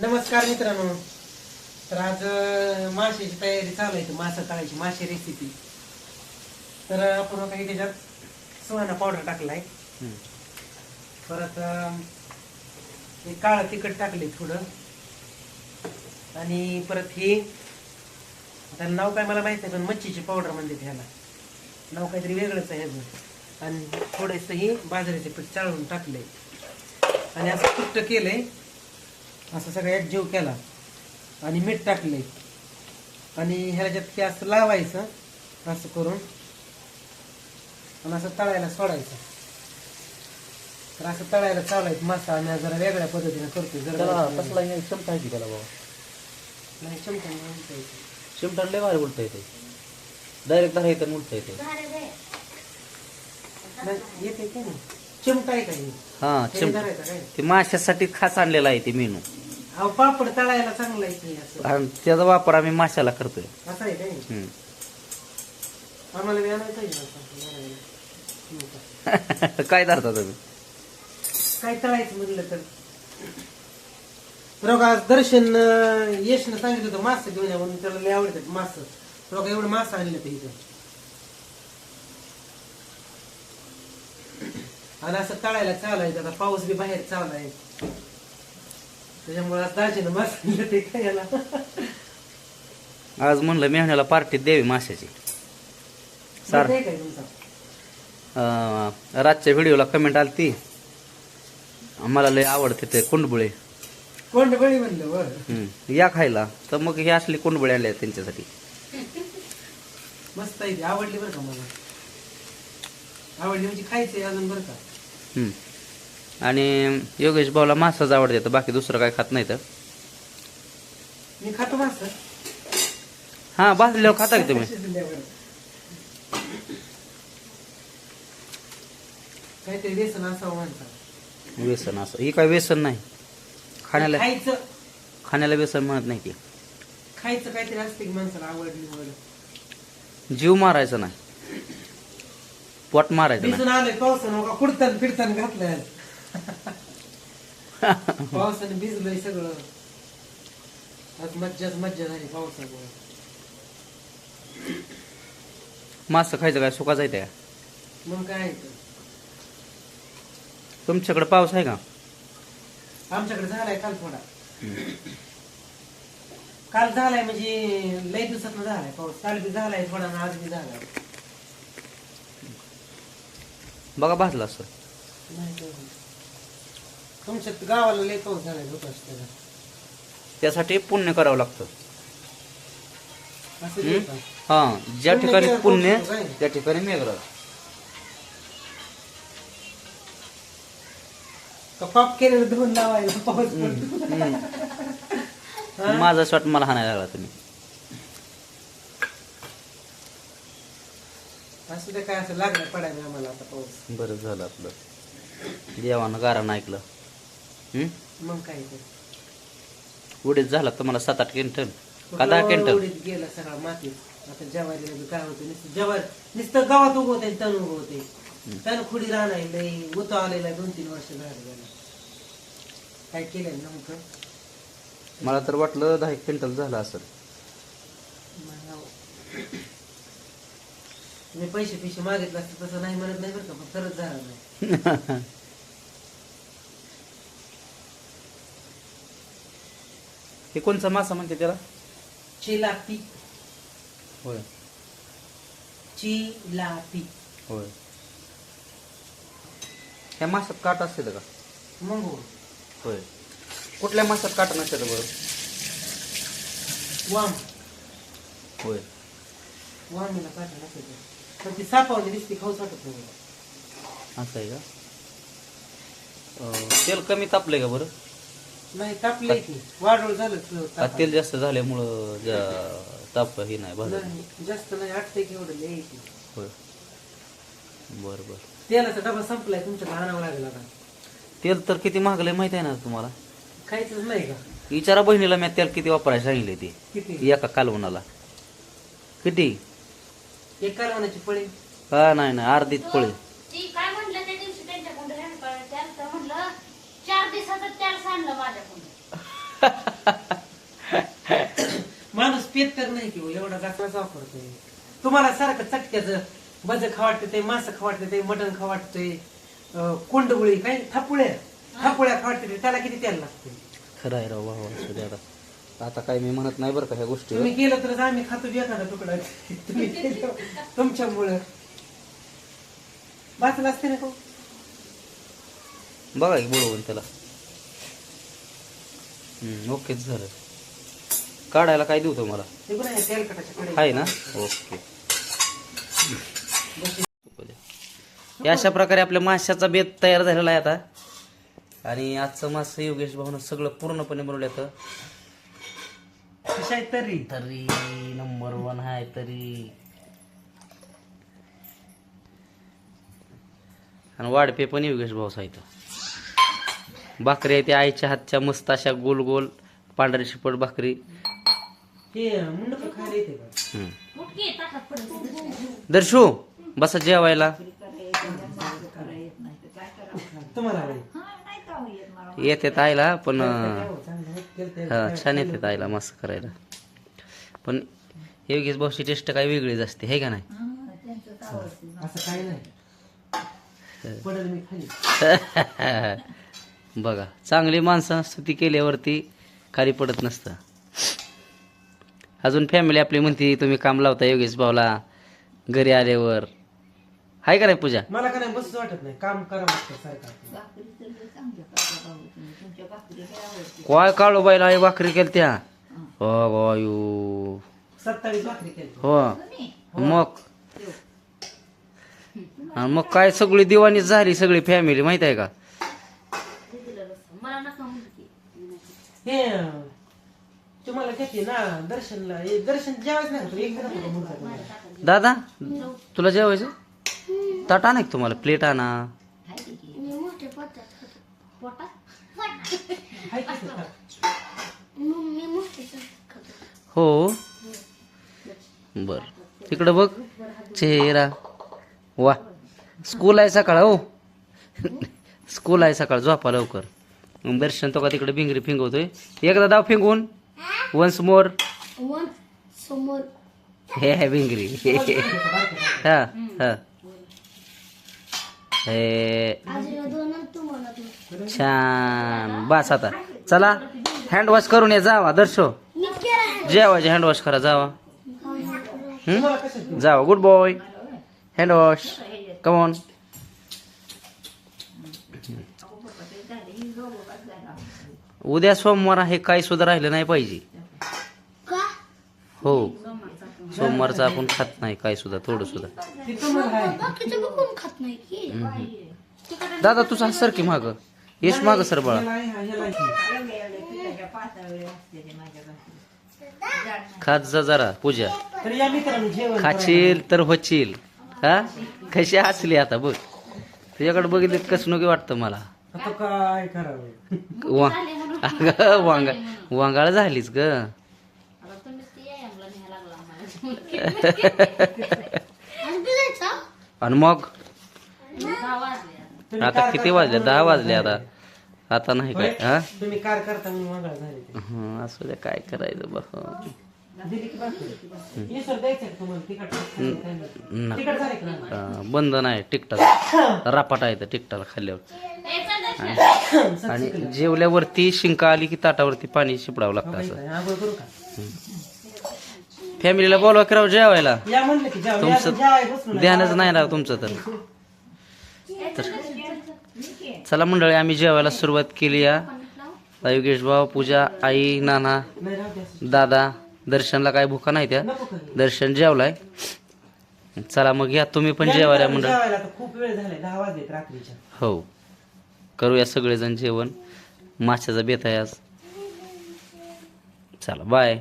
नमस्कार मित्रांनो. तर आज माशाची तयारी चालू आहे. मासा तळायची मासे रेसिपी तर आपण आता हे त्याच्यात सुहाणा पावडर टाकलाय. परत हे काळं तिखट टाकले थोडं. आणि परत हे आता नाव काय मला माहीत नाही पण मच्छीची पावडर म्हणते ह्याला. नाव काहीतरी वेगळंच आहे आणि थोडंसं हे बाजरीचे पीठ चाळून टाकलंय. आणि असं कुट्ट केलंय असं सगळं एकजीव केला. आणि मीठ टाकले. आणि ह्याच्यात ते असं लावायचं असं करून आणि असं तळायला सोडायचं. तर असं तळायला चालायचं मासा आम्ही जरा वेगळ्या पद्धतीने करतोय. त्याला जरा कसला क्षमता आहे की त्याला बाबा? नाही म्हणता येतं. चिमटा लय भारी उलट येते डायरेक्ट धरा येतं उलट येते नाही, येते नाही? चिमटा आहे का हे? चिमटा. ते माशासाठी खास आणलेला आहे ते मेनू. अहो पापड तळायला चांगलं आहे असं? आणि त्याचा वापर आम्ही माशाला करतोय. असं आहे काय हम्म. आम्हाला. काय धरता तुम्ही? काय तळायचं म्हणलं तर? बघा आज दर्शन अं, यशनं सांगितलं होतं मास घेऊन या म्हणून त्याला लय आवडतात मास. बघा एवढं मास आणलं ते इथं. आणि असं तळायला चालू आहे आता पाऊस बी बाहेर चालू आहे. त्याच्यामुळे आज दाजीनं मास ते खायला. आज म्हणलं मेहण्याला पार्टीत द्यावी माशाची. सार. काय तुमचा? अं, रातच्या व्हिडिओला कमेंट आली ती आम्हाला लय आवडते ते कुंडबुळे. कोंड बळी म्हणलं हम्म. या खायला. तर मग हे असले कुंडबुळे आणले त्यांच्यासाठी. मस्त आहे ती. आवडली बरं का मला? आवडली म्हणजे खायचंय अजून बरं का? हम्म. आणि योगेश भाऊला मासाच आवडते तर बाकी दुसरं काय खात नाही तर. मी खातो मास. हा भाजल्यावर खाता की तुम्ही. काहीतरी व्यसन असावं म्हणतात. व्यसन असं ही काय व्यसन नाही. खाण्याला खायचं. खाण्याला व्यसन म्हणत नाही की खायचं काहीतरी असते की माणसाला आवडली आवड जीव मारायचा नाही. पोट मारायचं भिजून आलोय पावसानं का कुडतान फिरतान घातलंय पावसाने भिजलंय सगळं. आज मज्जाच मज्जा झाली पावसामुळे. मासं खायचं काय? सुका जायचं का मग काय आहे. तुमच्याकडे पाऊस आहे का? आमच्याकडे झालाय काल थोडा. काल झालाय म्हणजे लय दिवसात झालाय पाऊस. काल बी झालाय थोडा आज बी झालाय. बघा भाजला असं. नाही. तुमच्या गावाला लय पाऊस होत असतं त्यासाठी पुण्य करावं लागतं असं हम्म? हा ज्या पुण्य ठिकाणी पुण्य पाऊस होतो काय? त्या ठिकाणी मेघराज का पाप केलेलं धुवून लावायला पाऊस पडतो. हा? माझा शॉट मला हाणायला लागला तुम्ही असं ते काय असं लागलं पडायला आम्हाला आता पाऊस बरं झालं आपलं देवानं गारानं ऐकलं? मग काय उडीत झाला तुम्हाला सात आठ क्विंटल का दहा क्विंटल उडीत गेला सगळा मातीत आता ज्वारीला बी काय होतं नुसतं ज्वार नुसतं गावात उगवते तण उगवते तण खुडी राहणार लय उतो आलेला दोन तीन वर्ष झालं काय केलं नव्हतं मला तर वाटलं दहा एक क्विंटल झालं असं मी पैसे पैसे मागितलं असतं तसं नाही म्हणत नाही बरं का पण खरंच झालं नाही. हे कोणचा मासा म्हणते त्याला? चिलापी. होय. चिलापी. होय. ह्या माशात काट असते का? मग हो. होय. कुठल्या माशात काट नसते बरं? वाम. होय. वामीला काढलं नसेल पण ती सापावली दिसते खाऊच वाटत नाही. असं आहे का? अं, तेल कमी तापलंय का बरं? नाही तापलंय की. वाढवळ झालं का. तेल जास्त झाल्यामुळं जा- ताप हे नाही भाजत नाही जास्त नाही आटतंय की एवढं लय की. होय. बरं बरं. तेलाचा डबा संपलाय तुमच्या आणावं लागेल आता. तेल तर किती महागलंय माहिती आहे ना तुम्हाला? खायचंच नाही का? विचारा बहिणीला मी तेल किती वापरायला सांगितले ते. किती? एका कालवणाला. किती? एक कालवणाची पळी. हा नाही नाही अर्धीच पळी ती काय म्हणलं त्या दिवशी त्यांच्याकडून ह्यांड त्याला तर म्हणलं चार दिवसाचं माझ्याकडून. माणूस पेत तर नाही किंवा एवढा गाठाचा वापरतोय तुम्हाला सारखं चटक्याचं बज खावाटते ते मास खावाटते ते मटण खावाटते कोंडगुळी काही थापुळ्या. थापुळ्या खावाटते त्याला किती तेल लागते? खरं आहे राव भाऊ असू दे आता. आता काय मी म्हणत नाही बरं का ह्या गोष्टी तुम्ही केलं तर आम्ही खातो बी एखादा तुकडा. तुम्ही केलं तुमच्यामुळं. वाचलं असते ना हो? बघा की बोलवून त्याला. ओकेच झालं. काढायला काय देऊ तुम्हाला आहे ना? ओके. अशा प्रकारे आपल्या माशाचा बेत तयार झालेला आहे आता. आणि आजचं मास योगेश भाऊनं सगळं पूर्णपणे बनवलं येतं कशा आहे तरी? तरी नंबर वन आहे तरी. आणि वाढपे पण योगेश भाऊ आहेत भाकरी आहे त्या आईच्या हातच्या मस्त अशा गोल गोल पांढरी शिपट भाकरी. हे मुंडक खायला येते का हम्म. दर्शू बसा जेवायला. येते आईला पण हो, ते. छान येते आईला मस्त करायला. पण योगेश भाऊची टेस्ट काही वेगळीच असते हे का नाही? असं काही नाही. पडेल मी खाली. बघा चांगली माणसं स्तुती केल्यावरती खाली पडत नसतं. अजून फॅमिली आपली म्हणते तुम्ही काम लावता योगेश भाऊला घरी आल्यावर. हाय का नाही पूजा? मला का नाही बसच वाटत नाही. काम करा काय काळू बाईला आई भाकरी केली त्या हो गायू सत्तावीस भाकरी केली हो. मग? आणि मग काय सगळी दिवाणी झाली सगळी फॅमिली माहीत आहे का? हे तुम्हाला घेते ना दर्शनला. हे दर्शन जेवायच नाही. एक. दादा तुला जेवायचं? ताट आणा का तुम्हाला? प्लेट आणा? हो. बर. तिकडं बघ. चेहरा. वा. स्कूल आहे सकाळ हो. स्कूल आहे सकाळ. झोपा लवकर. मग दर्शन तो का तिकडे भिंगरी फिंगवतोय? एकदा दाव फिंगून. वन्स मोर हे आहे भिंगरी. हा हा. हे. छान. बस आता. चला हँडवॉश करून या जावा दर्शो. जेवायचे हँडवॉश करा जावा. जावा good boy handwash come on उद्या सोमवार आहे काही सुद्धा राहिलं नाही पाहिजे. का? हो. सोमवारचं आपण खात नाही काय सुद्धा थोडं सुद्धा. दादा तुझा सर की माग. येस माग सर बाळा. खात जा जरा पूजा. तर या मित्रांनो जेवण करा. खाशील तर होशील. हा? कशी हसली आता बघ. तुझ्याकडे बघितले कसं नको वाटतं मला. आता काय करावं? वा. अगं वांगा वांगाळ झालीच ग. आणि मग? आता. किती वाजले? दहा वाजले आता. आता नाही? काय हा? तुम्ही कार करता म्हणून वांगाळ झाले ते. असू द्या काय करायचं बा दिली की बाकी? हे सर द्यायचं का तुम्हाला. तिखट खायला काय नाही? ना. तिखट झाले का नाही? अं, बंद नाही टिकटाला. रापाटा येतं टिकटाला खाल्ल्यावर. आणि- जेवल्यावरती शिंका आली की ताटावरती पाणी शिपडावं लागतं असं. करू का? फॅमिलीला बोलवा की राव जेवायला. तुमचं. ध्यानच नाही राव तुमचं तर. तर चला मंडळी आम्ही जेवायला सुरुवात केली या. योगेश भाऊ पूजा आई नाना असं. दादा दर्शनला काय भुका नाही त्या. दर्शन जेवलाय. चला मग या तुम्ही पण जेवायला मंडळ. आता खूप वेळ दहा वाजलेत रात्रीच्या. हो. करूया सगळेजण जेवण. माशाचा बेत आहे आज. चला बाय